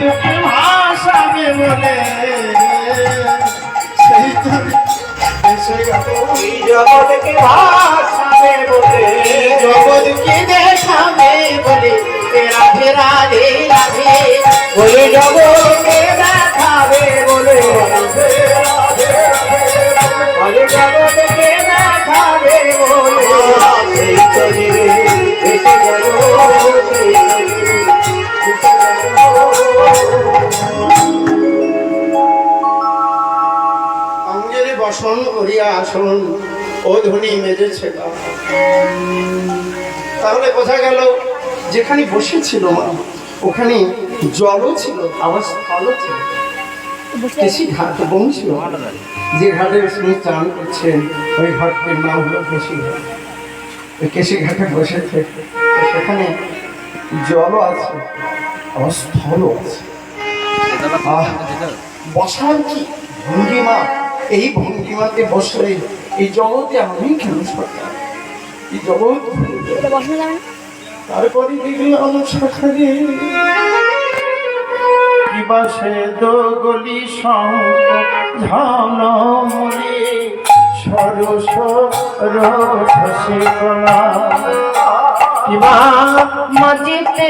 জগৎকে ভাসাবে বলে। সেই তো এসে গেল এই জগৎকে ভাসাবে বলে। জগৎকে দেখাবে বলে রাধে রাধে রাধে। ওই জগৎকে দেখাবে বলে। জগৎকে দেখাবে বলে। করিয়া আসন, ও ধনী মেজেছে তাহলে বোঝা গেল, যেখানে বসেছিল মা, ওখানে জলও ছিল, আবার স্থলও ছিল। কেশি ঘাট বংশী যে ঘাটে তিনি চান করছেন, ওই ঘাটের নাম হলো কেশি ঘাট। ওই কেশি ঘাটে বসেছে সেখানে জলও আছে, আবার স্থলও আছে। বসার কি ভঙ্গিমা? এই ভঙ্গিমাতে বসলে এই জগতে আমি কেন সরকার এই জগৎ তারপরে দেখলাম সখারে কিবা সে দোগলি ঝালমুলি সরস রসে কলা। কিবা মজিতে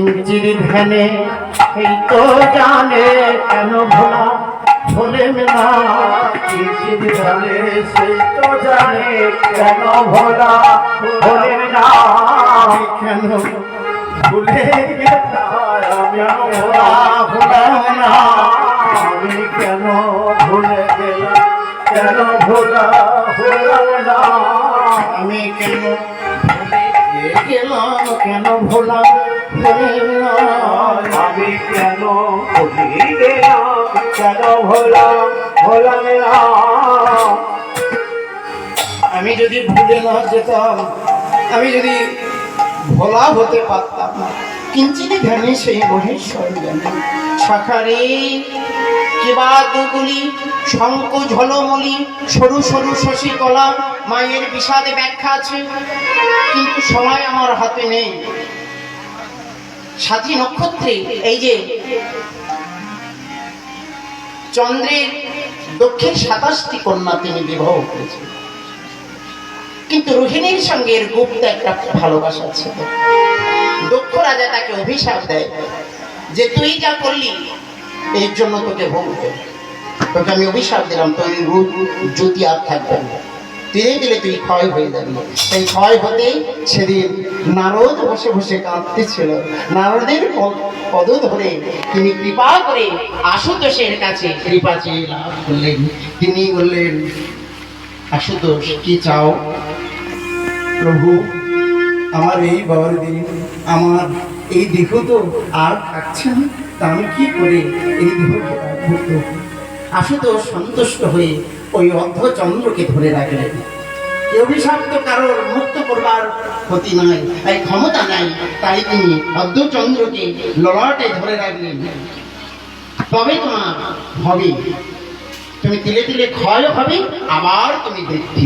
কিঞ্চির ধ্যানে এই তো জানে কেন ভোলা? ভোলেম না। কিঞ্চিত জানে সেই তো জানে কেন ভোলা? না। আমি কেন ভুলে গেলাম আমি ভোলা। হলাম না। আমি কেন ভুলে গেলাম? কেন ভোলা? হলাম না। আমি কেন ভুলে কেন ভোলা? আমি কেন কেন ভোলা? আমি যদি ভুলে না যেতাম, আমি যদি ভোলা হতে পারতাম না কিঞ্চিত ধ্যানে সেই মহেশ্বর জ্ঞানে। শাখারে কিবা দুগুলি শঙ্ক ঝলমলি, সরু সরু শশী কলা, মায়ের বিষাদে ব্যাখ্যা আছে। কিন্তু সময় আমার হাতে নেই। সাথী নক্ষত্রে এই যে চন্দ্রের দক্ষিণ সাতাশটি কন্যা তিনি বিবাহ করেছেন। কিন্তু রোহিণীর সঙ্গে এর গুপ্ত একটা ভালোবাসা ছিল দক্ষ রাজা তাকে অভিশাপ দেয় যে তুই যা করলি, এর জন্য তোকে ভুগবে তোকে আমি অভিশাপ দিলাম রূপ, জ্যোতি আর থাকবে না। ধীরে ধীরে তুই ক্ষয় হয়ে যাবি। সেই ক্ষয় হতেই সেদিন নারদ বসে বসে কাঁদতেছিল। নারদের পদ- ধরে তিনি কৃপা করে আশুতোষের কাছে কৃপা চেয়ে লাভ করলেন। তিনি বললেন, আশুতোষ, কি চাও? প্রভু, আমার এই বাবার দিন, আমার এই দেহ তো আর থাকছে না। তা আমি কি করে এই দেহকে আশুতোষ সন্তুষ্ট হয়ে ওই অর্ধচন্দ্রকে ধরে রাখলেন এই অভিশাপ তো কারোর মুক্ত করবার ক্ষতি নাই তাই ক্ষমতা নাই, তাই তিনি অর্ধচন্দ্রকে ললাটে ধরে রাখলেন। তবে তোমার হবে। তুমি তিলে তিলে ক্ষয় হবে, আবার তুমি বৃদ্ধি।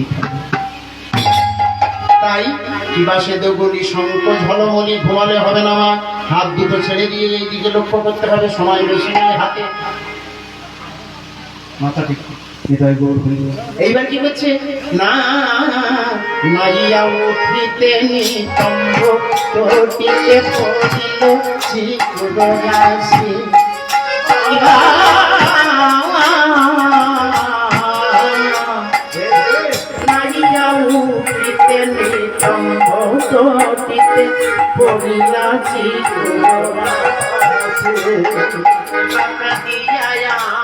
তাই কিবাসে দগুলি শঙ্ক ঝলমলি ঘুমালে হবে না আমার হাত দুটো ছেড়ে দিয়ে এই দিকে লক্ষ্য করতে হবে, সময় বেশি নেই হাতে। মাথা ঠিক হৃদয় গৌর হরি বল। এইবার কি করছে না, মাইয়া উঠিতে নিতম্ব তোটিতে পড়িল চিকুরাসি মাইয়া উঠিতে নিতম্ব তোটিতে পড়িল চিকুরাসি বাবা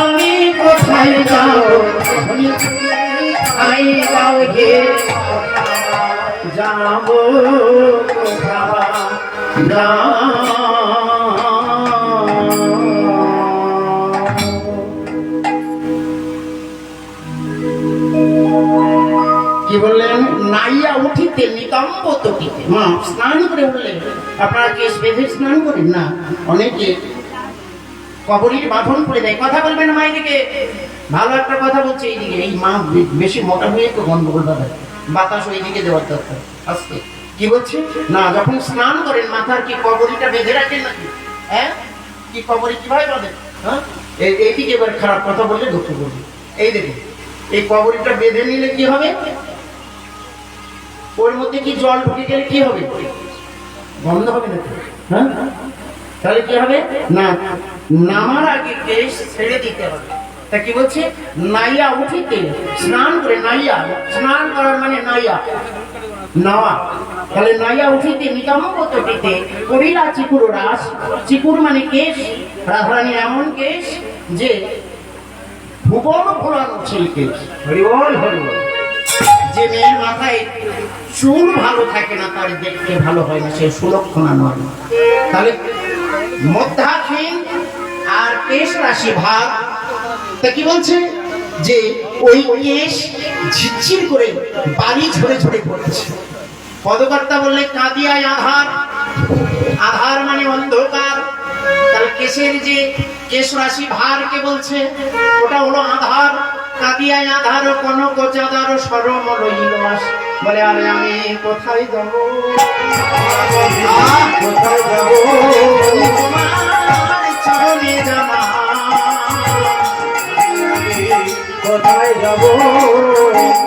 আমি কোথায় তুমি খাই দাও হে যাব কি বললেন? নাইয়া উঠিতে নিতম্ব তটিতে। মা, স্নান করে উঠলেন। আপনারা বেঁধে স্নান করেন? না, অনেকে কবরীর বাঁধন করে দেয়। কথা বলবেন মা এদিকে ভালো একটা কথা বলছে এইদিকে। এই মা বেশি মোটা হয়ে তো গন্ডগোল বাঁধে বাতাস ওইদিকে দেওয়ার দরকার। আজকে কি বলছে? না, যখন স্নান করেন, মাথার কি কবরীটা বেঁধে রাখেন নাকি? হ্যাঁ? কি কবরী কীভাবে বাঁধেন? হ্যাঁ? এই- এইদিকে এবার খারাপ কথা বললে দুঃখ করবে। এই দেখুন, এই কবরীটা বেঁধে নিলে কি হবে? ওর মধ্যে কি জল ঢুকে গেলে কি হবে? বন্ধ হবে না হ্যাঁ? তাহলে কি হবে? না নামার আগে কেশ ছেড়ে দিতে হবে। তা কি বলছে? নাইয়া উঠিতে স্নান করে নাইয়া স্নান করার মানে নাইয়া। নাওয়া। তাহলে নাইয়া উঠিতে করিলা চিকুর রাস। চিকুর মানে কেশ। রাধারানী এমন কেশ যে ভুবন ফোলানো সেই কেশ। হরি বল হরি বল যে মেয়ের মাথায় চুল ভালো থাকে না তার দেখতে ভালো হয় না সে সুলক্ষণা নয়। তাহলে মধ্যাহীন আর কেশ রাশি ভাগ। তা কি বলছে? যে ওই কেশ ঝিরঝির করে বালি ঝরে ঝরে পড়ছে। পদকর্তা বললে, কাঁদিয়ায় আধার। আধার মানে অন্ধকার। তাহলে কেশের যে কেশ রাশি ভারকে বলছে? ওটা হলো আধার। কাঁদিয়ায় আধার কোন কোচাদার সরম রইল আস বলে আরে আমি কোথায় যাব? কোথায় যাব? চরণে জানা কোথায় যাব?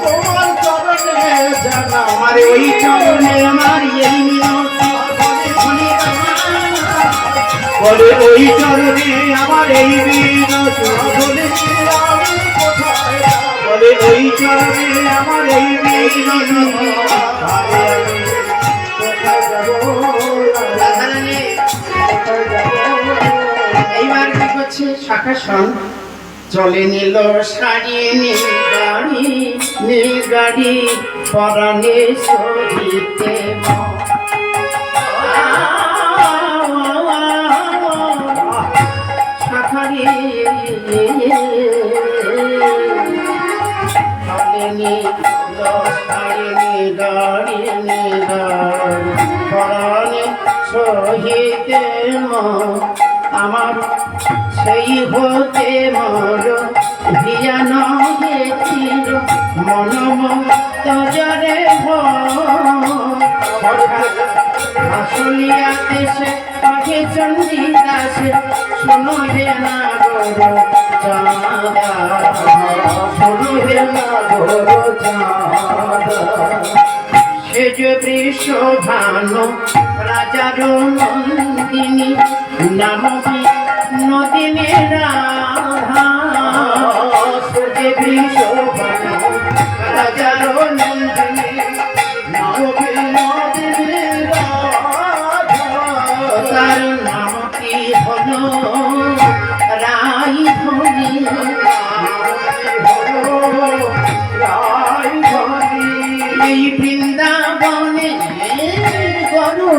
তোমার চরণে জানা। আমার ওই চরণে আমার এই বলে ওই চরণে আমার এই বিনতি ওই চরণে আমার এই এইবার কি করছে? শাখা সন। চলে নিল শাড়ি নি গাড়ি নি গাড়ি পরাণে সহিতে শাখারি পরাণে সহিতে আমার সেই হতে মর হিয়ান গেছিল মন জরে আসলিয়াতে সে পাখে চন্ডী দাসে শোনো হে না গো চাঁদা শোনো হে না গো চাঁদা সেজ বৃষভানু রাজার নন্দিনী নামবি নদিনী রাধা সেজ বৃষভানু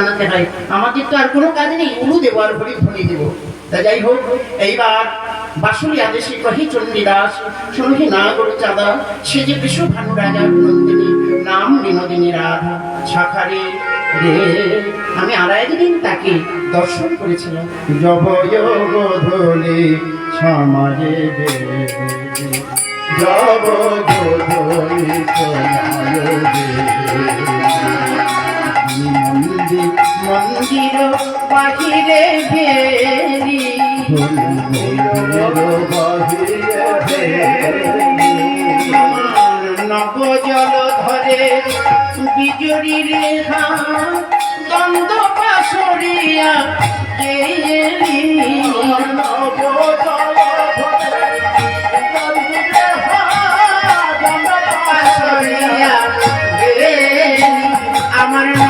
জানাতে হয়। আমাদের তো আর কোনো কাজ নেই, উলু দেবো আর হরি ধ্বনি দেবো। তা যাই হোক, এইবার বাসুরি আদেশে কহি চণ্ডীদাস, শুনহি না গরু চাঁদা, সে যে বিশ্ব ভানু রাজা নন্দিনী, নাম বিনোদিনী রাধা ছাখারে রে আমি আর একদিন তাকে দর্শন করেছিলাম। জবয় গোধূলি সমাজে বেড়ে জব গোধূলি সমাজে মন্দির মন্দির বাহিরে ভেরি নব জল ধরে বিজুরি রেখা, দ্বন্দ্ব পাশরিয়া পাশরিয়া গেলি আমার নব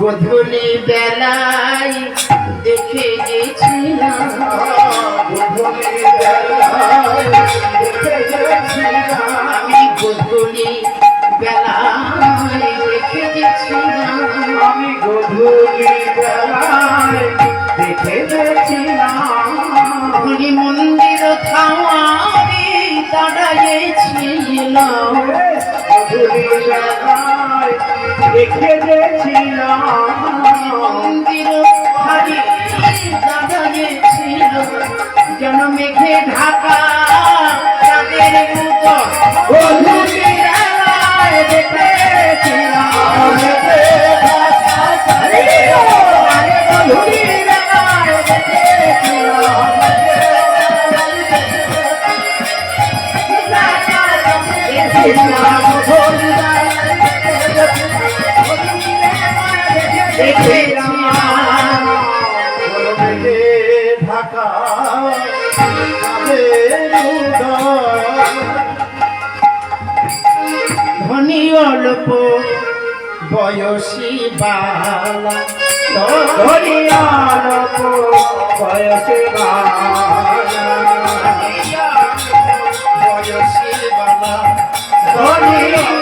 গধুলি বেলায় দেখে গেছিলাম আমি গধুলি বেলায় দেখে গেছিলাম আমি গধূলি বেলায় দেখে গেছিলাম মন্দির থাওয়ারি দাঁড়াইছিলাম। গধূলি বেলায় দেখে গেছিলাম যেন মেঘে ঢাকা তাদের উপর গধূলি ধনী অল্প বয়সী বালা। ধরিয়ালপ বয়সে বয়সী বালা। ধরিয়ালপ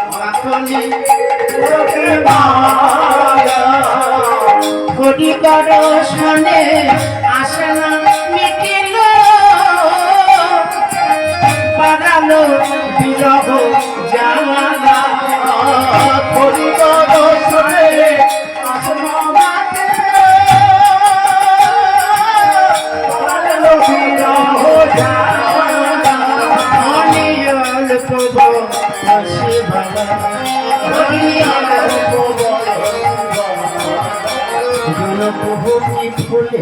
বয়সে ধরিয়ালপ বয়সে ধরিয়ালপ বয়সে ধরিয়ালপ বয়সে ধরিয়ালে বয়সে জনগাথনি মালা জনগাথনি কি ফুলে।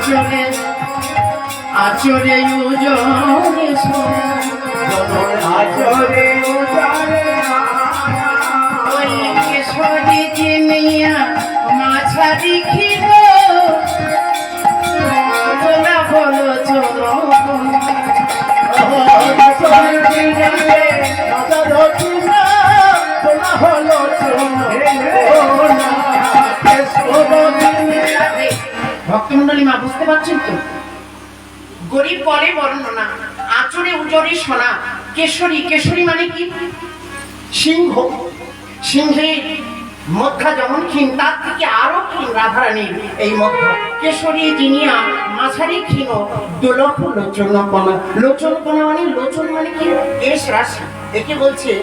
আচরে আচরে সোনা আচরে উজারে মা, বুঝতে পারছেন তো? গরিব পরে বর্ণনা আচরে উজরে সোনা। কেশরী কেশরী মানে কি? সিংহ। সিংহের মধ্যা যেমন ক্ষীণ, তার থেকে আরও ক্ষীণ রাধারানীর এই মধ্যা। কেশরী, জিনিয়া, মাঝারি ক্ষীণ, দোলক লোচন কোনা লোচন কোনা মানে লোচন মানে কি? কেশ রাশি। একে বলছে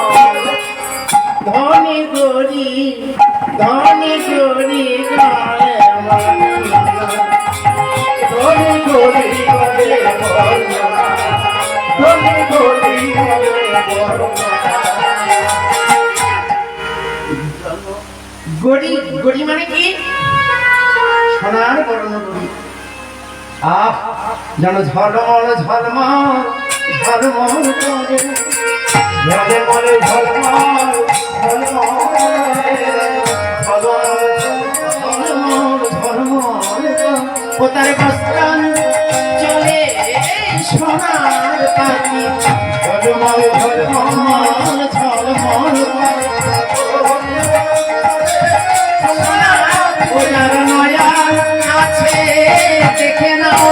ধনী গরি ধনী গরি গায়ে ধনী গরি ধনী গরি গড়ি গড়ি মানে কি সোনার বর্ণ গড়ি আহ যেন ঝলমল ঝলমল ঝলমল করে মনে মনে ঝলমল ও তার বস্ত্রান চলে সোনার পাখি আছে দেখে নাও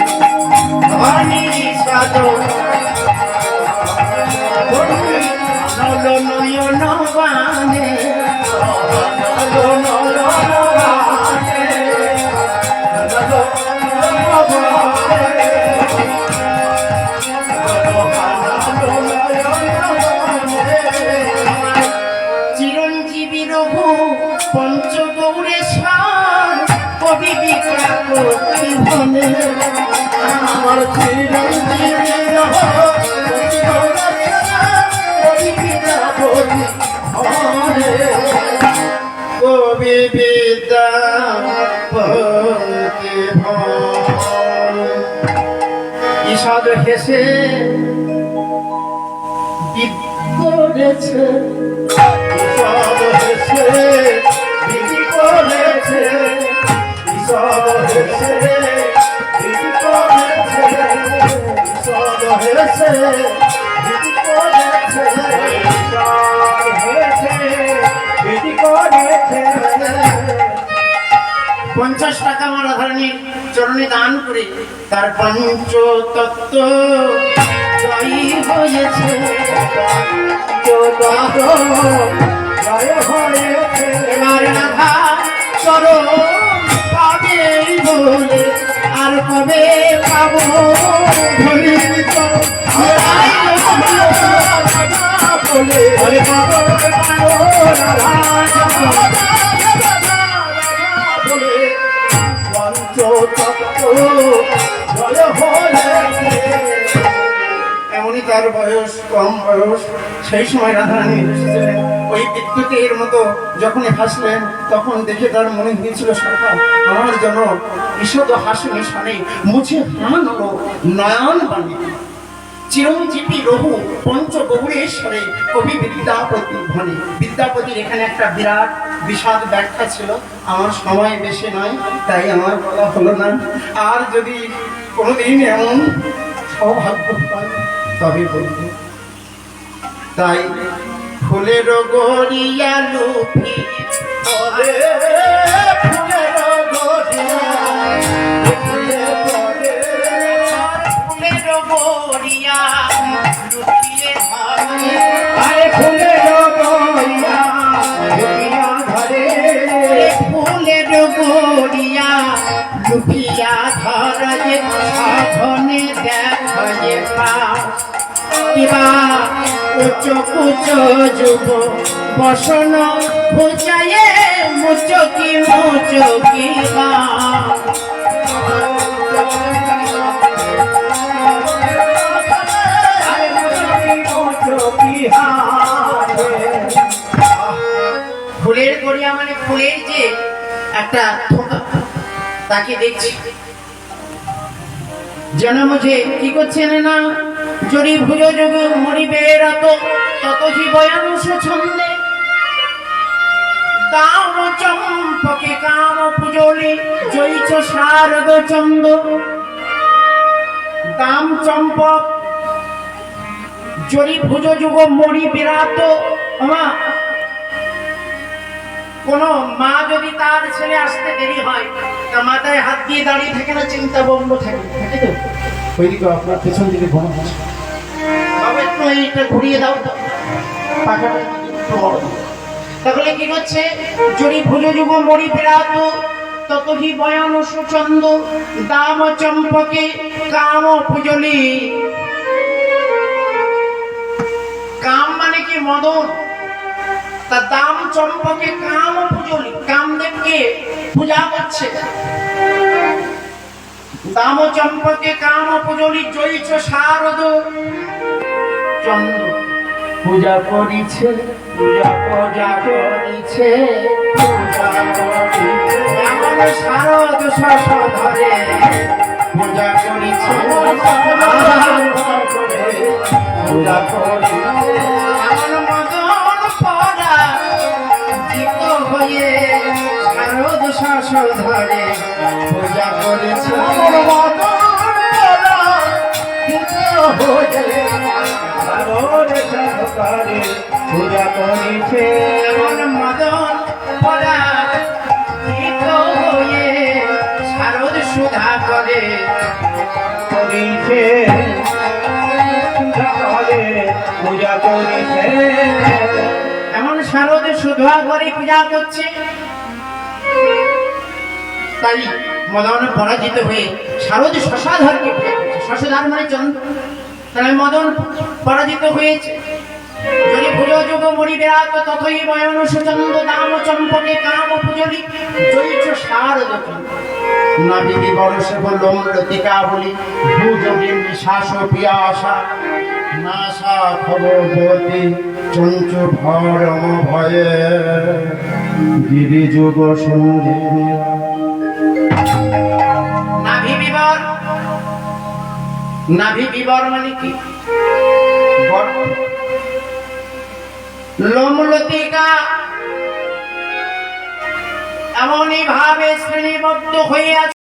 ঈষদ হেসে করেছে। সব হেসে করেছে। সব হেসে পঞ্চাশ টাকা আমার রাধারানীর চরণে দান করে তার পঞ্চ তত্ত্ব জয়ী হয়েছে। জয় হয়েছে এবার রাধা আর কবে পাবো? বলি এমনই তার বয়স, কম বয়স, সেই সময় রাধারানী এসেছিলেন। ওই বিদ্যুতের মতো যখনই হাসলেন, তখন দেখে তার মনে হয়েছিল, সরকার, আমার জন্য ঈষদ হাসিনী শনি মুছে হান হলো নয়ন বাণী চিরঞ্জীবী রঘু পঞ্চগৌরেশ্বরে কবি বিদ্যাপতি ধনী। বিদ্যাপতির এখানে একটা বিরাট বিষাদ ব্যাখ্যা ছিল। আমার সময় বেশি নয়, তাই আমার বলা হলো না। আর যদি কোনোদিন এমন সৌভাগ্য পাই তবে বলব, তাই ফুলের গড়িয়া লুপি ফুলের লুকিয়ে আরে ফুলের গড়িয়া লুকিয়া ধরে। ফুলের গড়িয়া লুকিয়া ধরে। সাধনে দেখে পা কিবা উচ্চ কুচ যুব বসন বুঝায়ে মুচকি মুচকি একটা তাকে দেখছি। যেন মুঝে কি করছে না? জড়ি ভুজ যোগ মরিবে রাত তত বয়ানুষ ছন্দে। দাম চম্পকে কাম পুজলি জৈচ শারদ চন্দ দাম চম্পক জড়ি ভুজ যুগ মরি বিরাত আমা কোন মা যদি তার ছেলে আসতে দেরি হয় তা মাথায় হাত দিয়ে দাঁড়িয়ে থাকে না চিন্তা বঙ্গ থাকে থাকে তো? ওইদিকে আপনার পেছন দিকে ঘুমা আছে একটু এইটা ঘুরিয়ে দাও। তো পাখাটা একটু বড়। তাহলে কি করছে জড়ি ভুজ যুগ মরি বিরাত ততহি বয়ান সুচন্দ দাম চম্পকে কাম পুজলি কাম মানে কি মদন? তা দাম চম্পকে কাম পুজলি। কামদেবকে পূজা করছে। দাম চম্পকে কাম পুজলি জয়িছ শারদ চন্দ্র। পূজা করিছে পূজা পূজা করিছে পূজা করিছে। এমন শারদ শশ ধরে পূজা করিছে পূজা করিছে। এমন হয়ে শারদ শশ ধরে। পূজা করেছে পূজা করিছে মদন। পরা হয়ে শারদ সুধা করে করিছে পূজা করিছে শারদ সুধা করে পূজা করছে। তাই মদন পরাজিত হয়ে শারদ শশাধরকে পূজা করছে। শশাধর মানে চন্দ্র। তাহলে মদন পরাজিত হয়েছে। যদি পুজো যুগ মরি বেড়াত ততই বয়ন সুচন্দ দাম চম্পকে কাম পুজলি জৈচ চন্দ্র। নাবিবি বরসে বলম লতিকা বলি ভুযোগী নিশ্বাস পিয়াসা নাশা খবরবতী চঞ্চ ভরম ভয়ে গিরি যুগ সঞ্জীবী নাভি নাভি বিবর মানে কি। লোমলতিকা এমনই ভাবে শ্রেণীবদ্ধ হইয়া